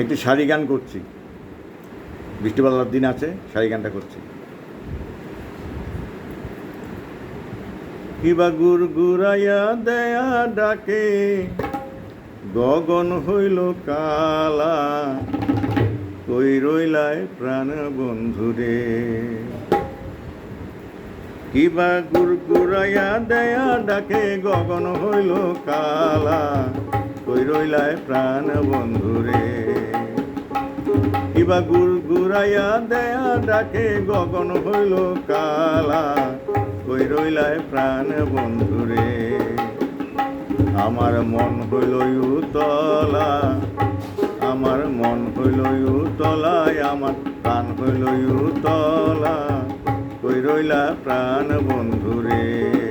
একটি শাড়ি গান করছি। বৃষ্টিপাতার দিন আছে, শাড়ি গানটা করছি। কিবা গুর গুরাইয়া দেয়া ডাকে, গগন হইল কালা, কই রইলায় প্রাণ বন্ধুরে। কিবা গুর গুরাইয়া দেয়া ডাকে, গগন হইল কালা রইলায় প্রাণ বন্ধুরে। কিবা গুর গুরাইয়া দেয়া ডাকে, গগন হইল কালা। কই রইলায় প্রাণ বন্ধুরে। আমার মন হইল উতলা, আমার মন হইল উতলায় আমার প্রাণ হইল উতলা। কই রইলা প্রাণ বন্ধুরে।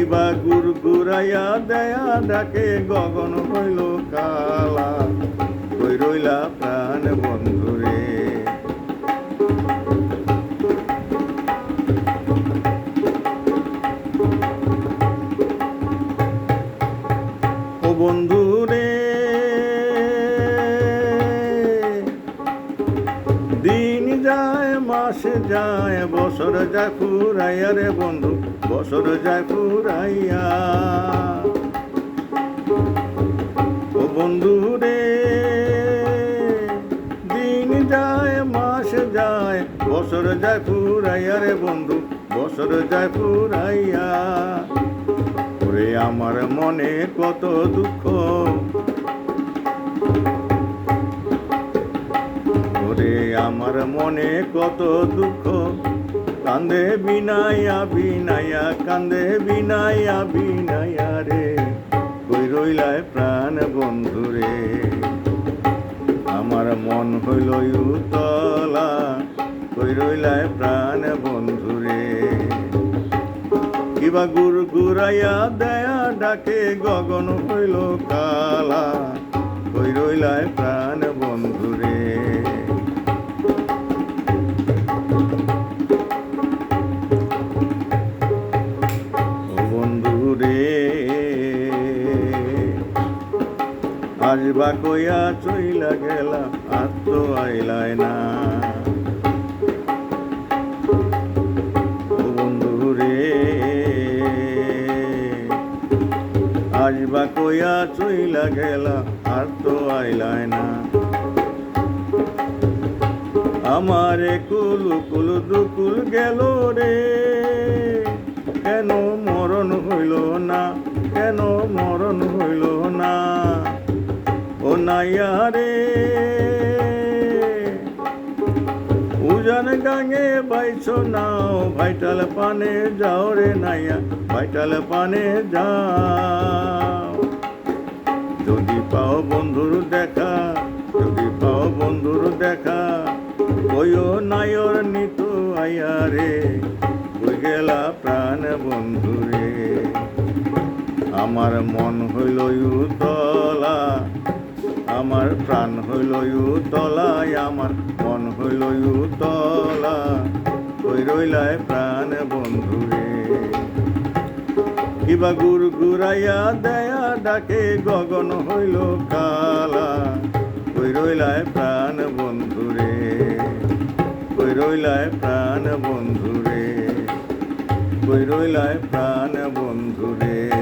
কিবা গুর গুরাইয়া দেয়া ডাকে গগন হইল কালা। কই রইলা প্রাণ বন্ধুরে? বন্ধু বন্ধুরে যায় বছর যায় ফুরাইয়া রে বন্ধু, বছর যায় ফুরাইয়া। ও বন্ধু রে, দিন যায়, মাস যায়, বছর যায় ফুরাইয়া রে বন্ধু, বছর যায় ফুরাইয়া। ওরে আমার মনে কত দুঃখ মনে কত দুঃখ। কান্দে বিনাইয়া বিনাইয়া কান্দে বিনাইয়া বিনাইয়া রে। কই রইলায় প্রাণ বন্ধু রে। আমার মন হইল উতলা, কই রইলায় প্রাণ বন্ধু রে। কিবা গুর গুরাইয়া দেয়া ডাকে, গগন হইল কালা, কই রইলায় আজ বা কইয়া চইলা গেলা, আর তো আইলায় না। বন্ধু রে আজ কইয়া চইলা গেলা, আর তো আইলায় না। আমার কুল কুল দুকুল গেল রে। নাইয়া রে। উজান গাঙে বাইছ নাও, ভাইটাল পানে যাও রে নাইয়া, ভাইটাল পানে যাও। যদি পাও বন্ধুর দেখা, যদি পাও বন্ধুর দেখা ওইও নায়র নিত আইয়া রে ওই গেলা প্রাণ বন্ধু রে। আমার মন হইল উতলা আমার প্রাণ হইল উতলায়, আমার মন হইল উতলা। ওই রইলায় প্রাণ বন্ধু কিবা গুর গুরাইয়া দেয়া ডাকে, গগন হইল কালা। কই রইলায় প্রাণ বন্ধু রে? কই রইলায় প্রাণ বন্ধু রে? কই রইলায় প্রাণ বন্ধু রে?